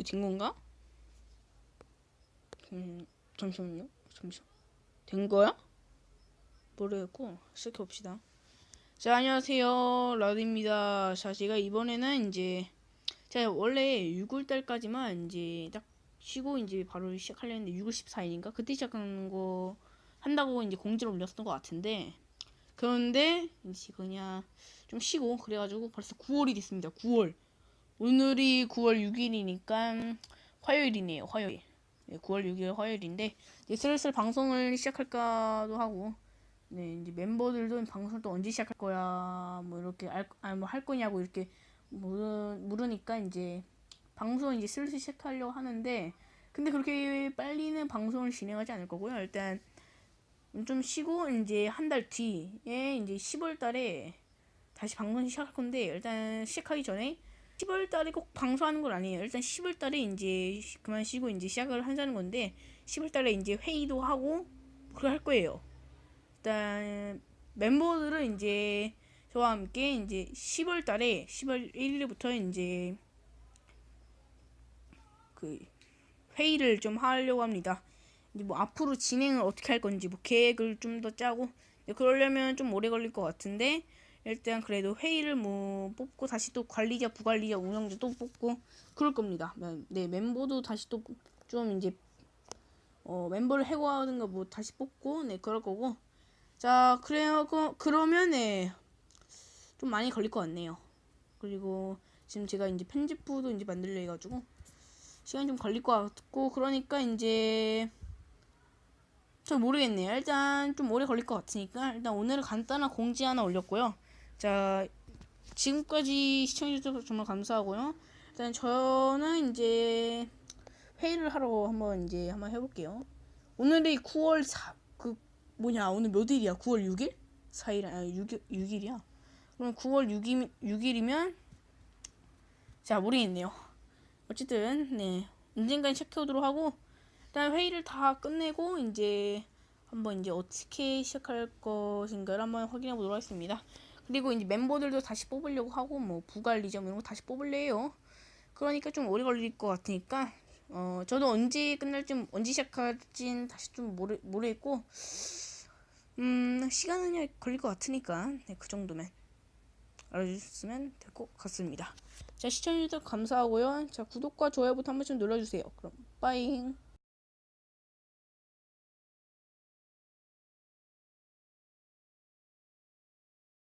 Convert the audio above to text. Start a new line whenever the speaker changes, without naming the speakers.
이게 된 건가? 음, 잠시만요. 잠시만. 된 거야? 모르겠고 시작해 봅시다. 자 안녕하세요 라드입니다. 자 제가 이번에는 이제 제가 원래 6월 달까지만 이제 딱 쉬고 이제 바로 시작하려는데 6월 14일인가 그때 시작하는 거 한다고 이제 공지를 올렸던 것 같은데 그런데 이제 그냥 좀 쉬고 그래가지고 벌써 9월이 됐습니다. 9월 오늘이 9월 6일이니까 화요일이네요. 화요일. 네, 9월 6일 화요일인데 이제 슬슬 방송을 시작할까도 하고 네 이제 멤버들도 방송 또 언제 시작할 거야 뭐 이렇게 알뭐할 거냐고 이렇게 물으, 물으니까 이제 방송 이제 슬슬 시작하려고 하는데 근데 그렇게 빨리는 방송을 진행하지 않을 거고요. 일단 좀 쉬고 이제 한 달 뒤에 이제 10월 달에 다시 방송 시작할 건데 일단 시작하기 전에 10월 달에 꼭 방송하는 건 아니에요. 일단 10월 달에 이제 그만 쉬고 이제 시작을 하자는 건데 10월 달에 이제 회의도 하고 그걸 할 거예요. 일단 멤버들은 이제 저와 함께 이제 10월 달에 10월 1일부터 이제 그 회의를 좀 하려고 합니다. 이제 뭐 앞으로 진행을 어떻게 할 건지 뭐 계획을 좀 더 짜고 그러려면 좀 오래 걸릴 것 같은데 일단 그래도 회의를 뭐 뽑고 다시 또 관리자, 부관리자, 운영자 또 뽑고 그럴 겁니다. 네 멤버도 다시 또 좀 이제 어 멤버를 해고하는 거 뭐 다시 뽑고 네 그럴 거고 자 그래요 그, 그러면 네 좀 많이 걸릴 것 같네요. 그리고 지금 제가 이제 편집부도 이제 만들려 해 가지고 시간이 좀 걸릴 것 같고 그러니까 이제 저 모르겠네요. 일단 좀 오래 걸릴 것 같으니까 일단 오늘은 간단한 공지 하나 올렸고요. 자 지금까지 시청해주셔서 정말 감사하고요. 일단 저는 이제 회의를 하러 한번 이제 한번 해볼게요. 오늘이 9월 4, 그 뭐냐 오늘 몇 일이야? 9월 6일? 4일 아니 6일 6일이야. 그럼 9월 6일 6일이면 자 모르겠네요. 어쨌든 네 언젠간 시작해오도록 하고 일단 회의를 다 끝내고 이제 한번 이제 어떻게 시작할 것인가를 한번 확인해 보도록 하겠습니다. 그리고 이제 멤버들도 다시 뽑으려고 하고 뭐 부관리점 이런 거 다시 뽑을래요. 그러니까 좀 오래 걸릴 것 같으니까 어 저도 언제 끝날지 언제 시작할진 다시 좀 모르 모르겠고 음 시간은 걸릴 것 같으니까 네, 그 정도면 알아주셨으면 될 것 같습니다. 자 시청해주셔서 감사하고요. 자 구독과 좋아요부터 한 번씩 눌러주세요. 그럼 빠잉.